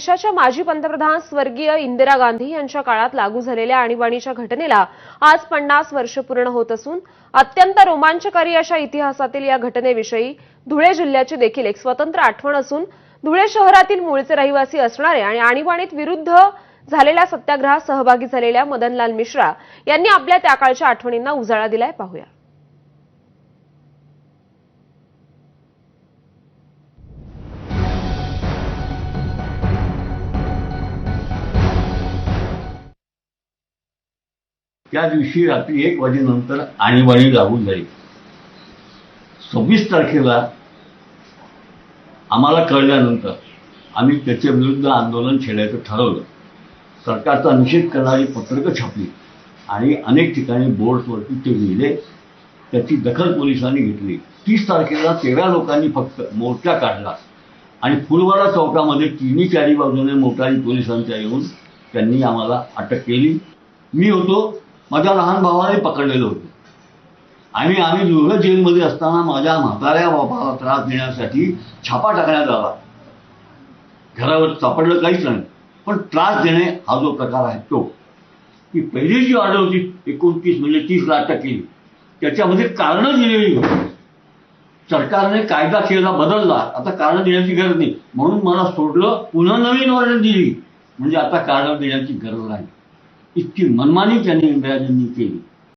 देशाच्या माजी पंतप्रधान स्वर्गीय इंदिरा गांधी यांच्या काळात लागू झालेल्या आणीबाणीच्या घटनेला आज पन्नास वर्ष पूर्ण होत असून अत्यंत रोमांचकारी अशा इतिहासातील या घटनेविषयी धुळे जिल्ह्याची देखील एक स्वतंत्र आठवण असून धुळे शहरातील मूळचे रहिवासी असणारे आणि आणीबाणीत विरुद्ध झालेल्या सत्याग्रहात सहभागी झालेल्या मदनलाल मिश्रा यांनी आपल्या त्या काळच्या आठवणींना उजाळा दिलाय. पाहूया. त्या दिवशी रात्री एक वाजेनंतर आणीबाणी लागू जाईल. सव्वीस तारखेला आम्हाला कळल्यानंतर आम्ही त्याच्या विरुद्ध आंदोलन छेडायचं ठरवलं. सरकारचा निषेध करणारी पत्रकं छापली आणि अनेक ठिकाणी बोर्ड्सवरती ते लिहिले. त्याची दखल पोलिसांनी घेतली. तीस तारखेला तेरा लोकांनी फक्त मोर्चा काढला आणि फुलवाडा चौकामध्ये तिन्ही चारी बाजूने मोटारी पोलिसांच्या येऊन त्यांनी आम्हाला अटक केली. मी होतो माझ्या लहान भावाने पकडलेलं होतं. आणि आम्ही दुर्ग जेलमध्ये असताना माझ्या म्हाताऱ्या बापाला त्रास देण्यासाठी छापा टाकण्यात आला. घरावर सापडलं काहीच नाही पण त्रास देणे हा जो प्रकार आहे तो. की पहिली जी ऑर्डर होती एकोणतीस म्हणजे तीस लाख टक्के. त्याच्यामध्ये कारणं दिलेली होती. सरकारने कायदा केला बदलला. आता कारण देण्याची गरज नाही. म्हणून मला सोडलं पुन्हा नवीन ऑर्डर दिली. म्हणजे आता कारण देण्याची गरज नाही. इतकी मनमानी त्यांनी इंदिराजींनी केली.